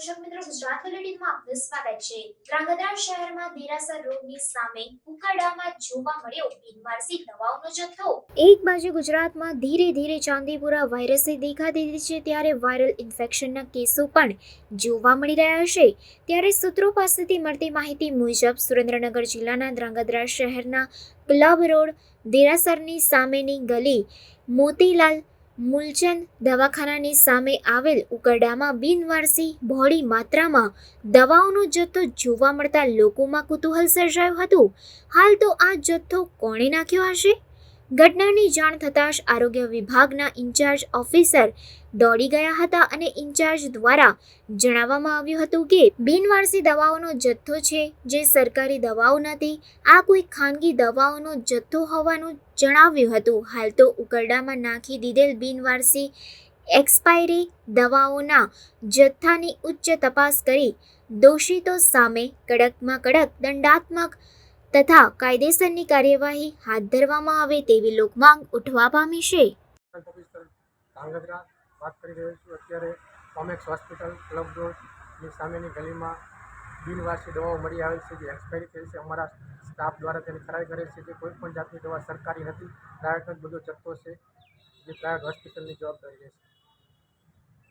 આપનું સ્વાગત છે. ધ્રાંગધ્રા શહેરમાં દેરાસર રોગની સામે ઉકાડામાં જોવા મળ્યો બિનવારસી દવાઓનો જથ્થો. એક બાજુ ગુજરાતમાં ધીરે ધીરે ચાંદીપુરા વાયરસે દેખા દીધી છે, ત્યારે વાયરલ ઇન્ફેક્શનના કેસો પણ જોવા મળી રહ્યા છે. ત્યારે સૂત્રો પાસેથી મળતી માહિતી મુજબ, સુરેન્દ્રનગર જિલ્લાના ધ્રાંગધ્રા શહેરના ક્લબ રોડ દેરાસરની સામેની ગલી મોતીલાલ મૂલચંદ દવાખાનાની સામે આવેલ ઉકરડામાં બિનવારસી બહોળી માત્રામાં દવાઓનો જથ્થો જોવા મળતા લોકોમાં કુતૂહલ સર્જાયું હતું. હાલ તો આ જથ્થો કોણે નાખ્યો હશે? ઘટનાની જાણ થતાં જ આરોગ્ય વિભાગના ઇન્ચાર્જ ઓફિસર દોડી ગયા હતા અને ઇન્ચાર્જ દ્વારા જણાવવામાં આવ્યું હતું કે બિનવારસી દવાઓનો જથ્થો છે જે સરકારી દવાઓ નથી. આ કોઈ ખાનગી દવાઓનો જથ્થો હોવાનું જણાવ્યું હતું. હાલ તો ઉકરડામાં નાખી દીધેલ બિનવારસી એક્સપાયરી દવાઓના જથ્થાની ઉચ્ચ તપાસ કરી દોષિતો સામે કડકમાં કડક દંડાત્મક તથા કાયદેસરની કાર્યવાહી હાથ ધરવામાં આવે તેવી લોકમાંગ ઉઠવા પામી છે. વાત કરી રહ્યો છું. અત્યારે કોમેક્સ હોસ્પિટલ ક્લબ રોડની સામેની ગલીમાં બિનવારસી દવાઓ મળી આવેલ છે, જે એક્સપાયરી થઈ છે. અમારા સ્ટાફ દ્વારા તેની ખરાઈ કરેલ છે જે કોઈ પણ જાતની દવા સરકારી નથી. પ્રાઇવેટનો જ બધો જથ્થો છે જે પ્રાઇવેટ હોસ્પિટલની જવાબદારી રહેશે.